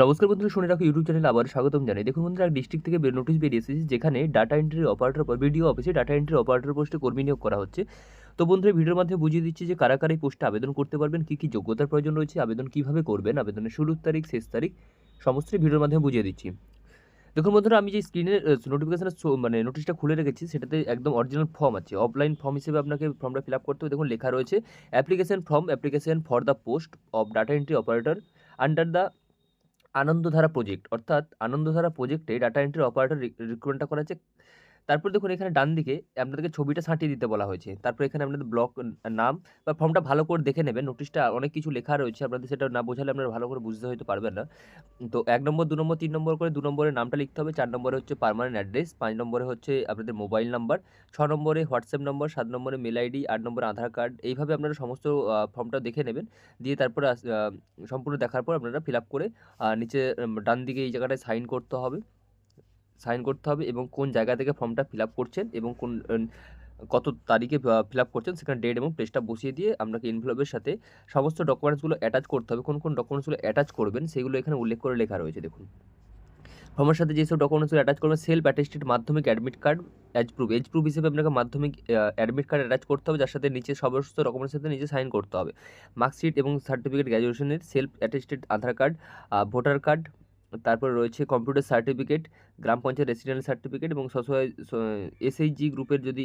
নমস্কার বন্ধুরা, শুনে রাখো ইউটিউব চ্যানেল আবার স্বাগতম জানাই। দেখুন বন্ধুরা ডিস্ট্রিক্ট থেকে নোটিশ বেরিয়ে এসেছে যেখানে ডাটা এন্ট্রি অপারেটর বিডিও অফিসে ডাটা এন্ট্রি অপারেটর পোস্টে কর্মী নিয়োগ করা হচ্ছে। তো বন্ধুরা ভিডিওর মাধ্যমে বুঝিয়ে দিচ্ছি যে কারা কারা এই পোস্টে আবেদন করতে পারবেন, কী কী যোগ্যতার প্রয়োজন রয়েছে, আবেদন কীভাবে করবেন, আবেদনের শুরুর তারিখ, শেষ তারিখ, সমস্ত ভিডিওর মাধ্যমে বুঝিয়ে দিচ্ছি। দেখুন বন্ধুরা, আমি যে স্ক্রিনে নোটিফিকেশনের মানে নোটিশটা খুলে রেখেছি, সেটাতে একদম অরিজিনাল ফর্ম আছে। অফলাইন ফর্ম হিসেবে আপনাকে ফর্মটা ফিল আপ করতে হবে। দেখুন, লেখা রয়েছে application form application for the post of data entry operator under the Anandadhara project অর্থাৎ আনন্দধারা প্রজেক্টে ডাটা এন্ট্রি অপারেটর রিক্রুটমেন্টটা করা হচ্ছে তারপর দেখুন এখানে ডান দিকে আপনাদেরকে ছবিটা ছাঁটিয়ে দিতে বলা হয়েছে। তারপর এখানে আপনাদের ব্লক নাম বা ফর্মটা ভালো করে দেখে নেবেন। নোটিশটা অনেক কিছু লেখা রয়েছে, আপনাদের সেটা না বোঝালে আপনারা ভালো করে বুঝতে হয়তো পারবেন না। তো এক নম্বর, দু নম্বর, তিন নম্বর করে দু নম্বরে নামটা লিখতে হবে। চার নম্বরে হচ্ছে পারমানেন্ট অ্যাড্রেস পাঁচ নম্বরে হচ্ছে আপনাদের মোবাইল নাম্বার ছ নম্বরে হোয়াটসঅ্যাপ নম্বর সাত নম্বরে মেল আইডি আট নম্বরে আধার কার্ড এইভাবে আপনারা সমস্ত ফর্মটা দেখে নেবেন। দিয়ে তারপরে সম্পূর্ণ দেখার পর আপনারা ফিল আপ করে নিচে ডান দিকে এই জায়গাটায় সাইন করতে হবে। সাইন করতে হবে এবং কোন জায়গা থেকে ফর্মটা ফিল আপ করছেন এবং কোন কত তারিখে ফিল আপ করছেন সেখানে ডেট এবং প্লেসটা বসিয়ে দিয়ে আপনাকে ইনভলভের সাথে সমস্ত ডকুমেন্টসগুলো অ্যাটাচ করতে হবে। কোন কোন ডকুমেন্টসগুলো অ্যাটাচ করবেন সেগুলো এখানে উল্লেখ করে লেখা রয়েছে, দেখুন। ফর্মের সাথে যেসব ডকুমেন্টসগুলো অ্যাটাচ করবেন, self attested Madhyamik admit card age proof. Age proof হিসেবে আপনাকে মাধ্যমিক অ্যাডমিট কার্ড অ্যাটাচ করতে হবে, যার সাথে নিচে সমস্ত ডকুমেন্টের সাথে নিচে সাইন করতে হবে। মার্কশিট এবং certificate গ্র্যাজুয়েশনের, self attested Aadhaar card voter card তারপরে রয়েছে কম্পিউটার সার্টিফিকেট গ্রাম পঞ্চায়েত রেসিডেন্ট সার্টিফিকেট এবং সসয় এসএইচজি গ্রুপের যদি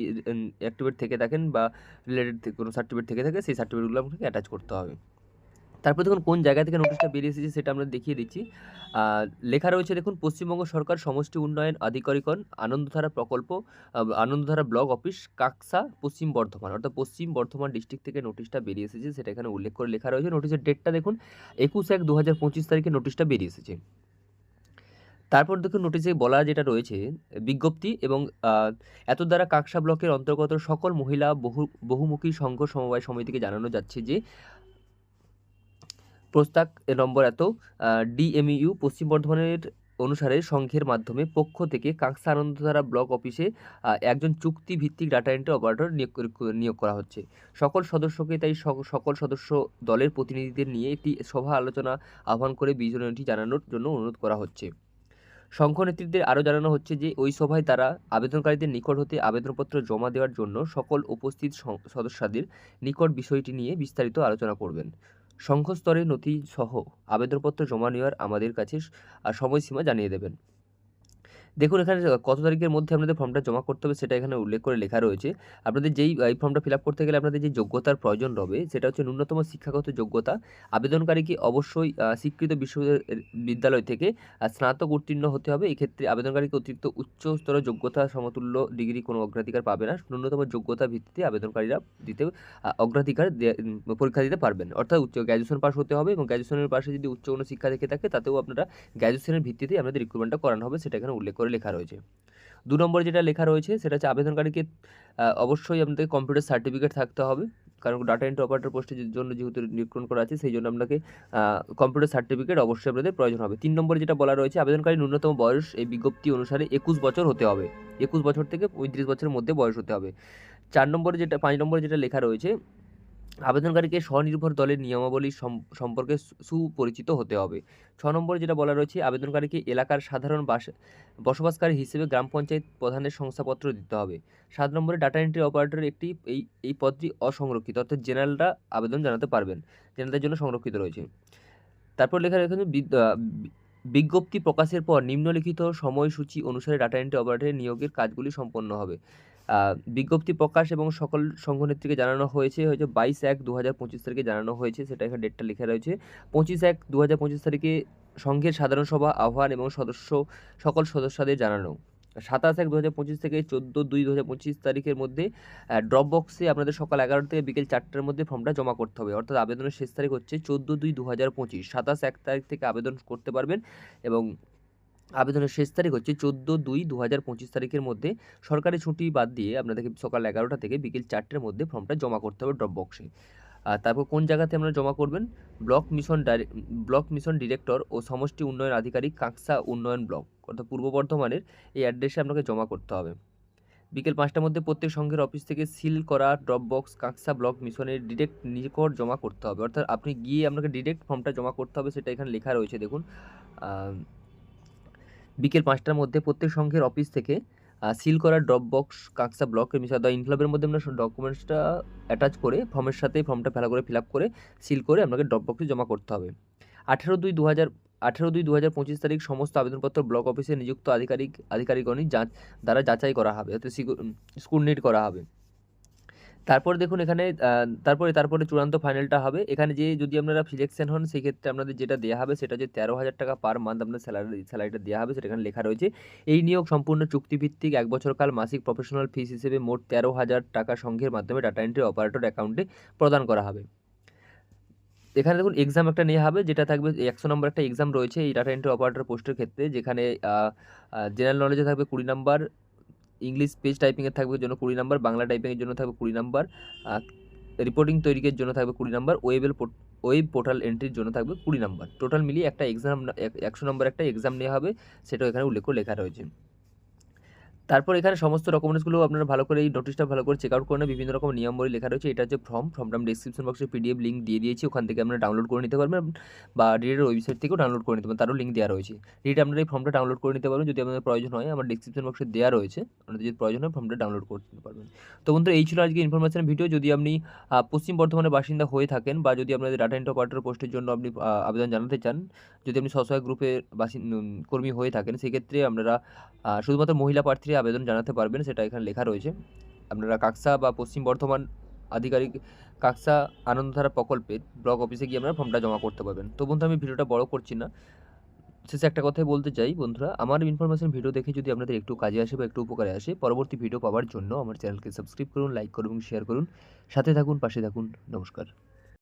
অ্যাক্টিভেট থেকে থাকেন বা রিলেটেড কোনো সার্টিফিকেট থেকে থাকে, সেই সার্টিফিকেটগুলো আপনাকে অ্যাটাচ করতে হবে। তারপর দেখুন কোন জায়গা থেকে নোটিশটা বেরিয়ে এসেছে সেটা আমরা দেখিয়ে দিচ্ছি। লেখা রয়েছে দেখুন, পশ্চিমবঙ্গ সরকার সমষ্টি উন্নয়ন আধিকারিকন আনন্দধারা প্রকল্প আনন্দধারা ব্লক অফিস, কাকসা, পশ্চিম বর্ধমান। অর্থাৎ পশ্চিম বর্ধমান ডিস্ট্রিক্ট থেকে নোটিশটা বেরিয়ে এসেছে, সেটা এখানে উল্লেখ করে লেখা রয়েছে। নোটিশের ডেটটা দেখুন, একুশ এক দু হাজার পঁচিশ তারিখে নোটিশটা বেরিয়ে এসেছে। তারপর দেখুন নোটিশে বলা যেটা রয়েছে, বিজ্ঞপ্তি এবং এত দ্বারা কাকসা ব্লকের অন্তর্গত সকল মহিলা বহু, বহুমুখী সংঘ সমবায় সমিতিকে জানানো যাচ্ছে যে, প্রস্তাব নম্বর এত ডিএমইউ পশ্চিম বর্ধমানের অনুসারে সংঘের মাধ্যমে পক্ষ থেকে কাঁকসা আনন্দধারা ব্লক অফিসে একজন চুক্তিভিত্তিক ডাটা এন্ট্রি অপারেটর নিয়োগ করে- নিয়োগ করা হচ্ছে। সকল সদস্যকে তাই সক- সকল সদস্য দলের প্রতিনিধিদের নিয়ে একটি সভা আলোচনা আহ্বান করে বিজয়নটি জানানোর জন্য অনুরোধ করা হচ্ছে। সংঘ নেতৃত্বের আরও জানানো হচ্ছে যে, ওই সভায় তারা আবেদনকারীদের নিকট হতে আবেদনপত্র জমা দেওয়ার জন্য সকল উপস্থিত সদস্যদের নিকট বিষয়টি নিয়ে বিস্তারিত আলোচনা করবেন। সংঘ স্তরে নথি সহ আবেদনপত্র জমা নেওয়ার আমাদের কাছে সময়সীমা জানিয়ে দেবেন। দেখুন এখানে কত তারিখের মধ্যে আপনাদের ফর্মটা জমা করতে হবে সেটা এখানে উল্লেখ করে লেখা রয়েছে। আপনাদের যেই এই ফর্মটা ফিল করতে গেলে আপনাদের যে যোগ্যতার প্রয়োজন হবে সেটা হচ্ছে ন্যূনতম শিক্ষাগত যোগ্যতা আবেদনকারীকে অবশ্যই স্বীকৃত বিশ্ববিদ্যালয় থেকে স্নাতক উত্তীর্ণ হতে হবে। এক্ষেত্রে আবেদনকারীকে অতিরিক্ত উচ্চস্তর যোগ্যতা, সমতুল্য ডিগ্রি কোনো অগ্রাধিকার পাবে না। ন্যূনতম যোগ্যতা ভিত্তিতে আবেদনকারীরা দিতে অগ্রাধিকার পরীক্ষা দিতে পারবেন। অর্থাৎ উচ্চ গ্র্যাজুয়েশন পাস হতে হবে এবং গ্র্যাজুয়েশনের পাশে যদি উচ্চ কোনো শিক্ষা থেকে থাকে, তাতেও আপনারা গ্র্যাজুয়েশনের ভিত্তিতেই আপনাদের রিক্রুটমেন্টটা করানো হবে, সেটা এখানে উল্লেখ করে লেখা রয়েছে। দু নম্বরে যেটা লেখা রয়েছে, সেটা হচ্ছে আবেদনকারীকে অবশ্যই আপনাদের কম্পিউটার সার্টিফিকেট থাকতে হবে। কারণ ডাটা এন্ট্রি অপারেটর পোস্টের জন্য যেহেতু রিক্রুট করা আছে, সেই জন্য আপনাকে কম্পিউটার সার্টিফিকেট অবশ্যই আপনাদের প্রয়োজন হবে। তিন নম্বরে যেটা বলা রয়েছে আবেদনকারী ন্যূনতম বয়স এই বিজ্ঞপ্তি অনুসারে একুশ বছর হতে হবে। একুশ বছর থেকে পঁয়ত্রিশ বছরের মধ্যে বয়স হতে হবে। চার নম্বরে যেটা, পাঁচ নম্বরে যেটা লেখা রয়েছে আবেদনকারীকে স্বনির্ভর দলের নিয়মাবলী সম্পর্কে সুপরিচিত হতে হবে। ছ নম্বরে যেটা বলা রয়েছে, আবেদনকারীকে এলাকার সাধারণ বাস, বসবাসকারী হিসেবে গ্রাম পঞ্চায়েত প্রধানের শংসাপত্র দিতে হবে। সাত নম্বরে ডাটা এন্ট্রি অপারেটর একটি এই এই পদটি অসংরক্ষিত, অর্থাৎ জেনারেলরা আবেদন জানাতে পারবেন, জেনারেলদের জন্য সংরক্ষিত রয়েছে। তারপর লেখা রয়েছে বিজ্ঞপ্তি প্রকাশের পর নিম্নলিখিত সময়সূচি অনুসারে ডাটা এন্ট্রি অপারেটরের নিয়োগের কাজগুলি সম্পন্ন হবে। বিজ্ঞপ্তি প্রকাশ এবং সকল সংঘনেত্রীকে জানানো হয়েছে, হয়তো বাইশ এক দু হাজার পঁচিশ তারিখে জানানো হয়েছে, সেটা এখানে ডেটটা লেখা রয়েছে। পঁচিশ এক দু হাজার পঁচিশ তারিখে সংঘের সাধারণ সভা, আহ্বান এবং সদস্য, সকল সদস্যদের জানানো। সাতাশ এক দু হাজার পঁচিশ থেকে চোদ্দ দুই দু হাজার পঁচিশ তারিখের মধ্যে ড্রপ বক্সে আপনাদের সকাল এগারোটা থেকে বিকেল চারটার মধ্যে ফর্মটা জমা করতে হবে। অর্থাৎ আবেদনের শেষ তারিখ হচ্ছে চোদ্দ দুই দু হাজার পঁচিশ। সাতাশ এক তারিখ থেকে আবেদন করতে পারবেন এবং আবেদনের শেষ তারিখ হচ্ছে চোদ্দ দুই দু হাজার পঁচিশ তারিখের মধ্যে। সরকারি ছুটি বাদ দিয়ে আপনাদেরকে সকাল এগারোটা থেকে বিকেল চারটের মধ্যে ফর্মটা জমা করতে হবে ড্রপ বক্সে তারপর কোন জায়গাতে আপনারা জমা করবেন? Block mission block mission director ও সমষ্টি উন্নয়ন আধিকারিক কাঁকসা উন্নয়ন ব্লক, অর্থাৎ পূর্ব বর্ধমানের এই অ্যাড্রেসে আপনাকে জমা করতে হবে। বিকেল পাঁচটার মধ্যে প্রত্যেক সংঘের অফিস থেকে সিল করা ড্রপ বক্স কাঁকসা ব্লক মিশনের ডিরেক্ট নিকট জমা করতে হবে। অর্থাৎ আপনি গিয়ে আপনাকে ডিরেক্ট ফর্মটা জমা করতে হবে, সেটা এখানে লেখা রয়েছে, দেখুন। বিকেল পাঁচটার মধ্যে প্রত্যেক সংঘের অফিস থেকে সিল করা ড্রপ বক্স কাঁকসা ব্লক মিশা দ্য ইনভলভের মধ্যে আপনার ডকুমেন্টসটা অ্যাটাচ করে ফর্মের সাথে ফর্মটা ফেলা করে ফিল আপ করে সিল করে আপনাকে ড্রপ বক্সে জমা করতে হবে। আঠেরো দুই দু হাজার, আঠেরো দুই দু হাজার পঁচিশ তারিখ সমস্ত আবেদনপত্র ব্লক অফিসে নিযুক্ত আধিকারিক, আধিকারিকগণই যাচ, দ্বারা যাচাই করা হবে, অর্থাৎ স্কুলনিট করা হবে। তারপর দেখুন এখানে তারপরে তারপরে চূড়ান্ত ফাইনালটা হবে। এখানে যে যদি আপনারা সিলেকশন হন, সেক্ষেত্রে আপনাদের যেটা দেওয়া হবে, সেটা যে তেরো হাজার টাকা পার মান্থ আপনার স্যালারি স্যালারিটা দেওয়া হবে। সেটা এখানে লেখা রয়েছে। এই নিয়োগ সম্পূর্ণ চুক্তিভিত্তিক, এক বছরকাল মাসিক প্রফেশনাল ফিস হিসেবে মোট তেরো হাজার টাকা সংঘের মাধ্যমে ডাটা এন্ট্রি অপারেটর অ্যাকাউন্টে প্রদান করা হবে। এখানে দেখুন এক্সাম একটা নেওয়া হবে, যেটা থাকবে একশো নম্বর একটা এক্সাম রয়েছে এই ডাটা এন্ট্রি অপারেটর পোস্টের ক্ষেত্রে, যেখানে জেনারেল নলেজে থাকবে কুড়ি নাম্বার ইংলিশ পেজ টাইপিংয়ের থাকবে জন্য কুড়ি নাম্বার বাংলা টাইপিংয়ের জন্য থাকবে কুড়ি নাম্বার রিপোর্টিং তৈরির জন্য থাকবে কুড়ি নাম্বার ওয়েবেল ওয়েব পোর্টাল এন্ট্রির জন্য থাকবে কুড়ি নাম্বার টোটাল মিলিয়ে একটা এক্সাম একশো নম্বর একটা এক্সাম নেওয়া হবে, সেটাও এখানে উল্লেখ লেখা রয়েছে। তারপর এখানে সমস্ত ডকুমেন্টসগুলো আপনারা ভালো করে এই নোটিশটা ভালো করে চেক আউট করে বিভিন্ন রকম নিয়মবলী লেখা রয়েছে। এটা হচ্ছে ফর্ম ফর্মটা আমি ডিসক্রিপশন বক্সে পিডিএফ লিঙ্ক দিয়ে দিয়েছি। ওখান থেকে আপনারা ডাউনলোড করে নিতে পারবেন বা রিডের ওয়েবসাইট থেকেও ডাউনলোড করে নিতে পারবেন। তারও লিঙ্ক দেওয়া রয়েছে। রিড আপনারা এই ফর্মটা ডাউনলোড করে নিতে পারবেন। যদি আপনাদের প্রয়োজন হয়, আমার ডিসক্রিপশন বক্সে দেওয়া রয়েছে। আপনাদের যদি প্রয়োজন হয় ফর্মটা ডাউনলোড করে নিতে পারবেন। তো বন্ধুরা, এই ছিল আজকে ইনফরমেশন ভিডিও যদি আপনি পশ্চিম বর্ধমানের বাসিন্দা হয়ে থাকেন বা যদি আপনাদের ডাটা এন্ট্রি অপারেটর পোস্টের জন্য আপনি আবেদন জানাতে চান, যদি আপনি স্বসহায়ক গ্রুপের বাসিন কর্মী হয়ে থাকেন, সেক্ষেত্রে আপনারা শুধুমাত্র মহিলা প্রার্থীরা আবেদন জানাতে পারবেন, সেটা এখানে লেখা রয়েছে। আপনারা কাকসা বা পশ্চিম বর্ধমান আধিকারিক কাকসা আনন্দধারা প্রকল্পের ব্লক অফিসে গিয়ে আপনারা ফর্মটা জমা করতে পারবেন। তো বন্ধু, আমি ভিডিওটা বড় করছি না। শেষে একটা কথাই বলতে চাই বন্ধুরা, আমার ইনফরমেশন ভিডিও দেখে যদি আপনাদের একটু কাজে আসে বা একটু উপকারে আসে, পরবর্তী ভিডিও পাওয়ার জন্য আমার চ্যানেলকে সাবস্ক্রাইব করুন লাইক করুন এবং শেয়ার করুন। সাথে থাকুন, পাশে থাকুন। নমস্কার।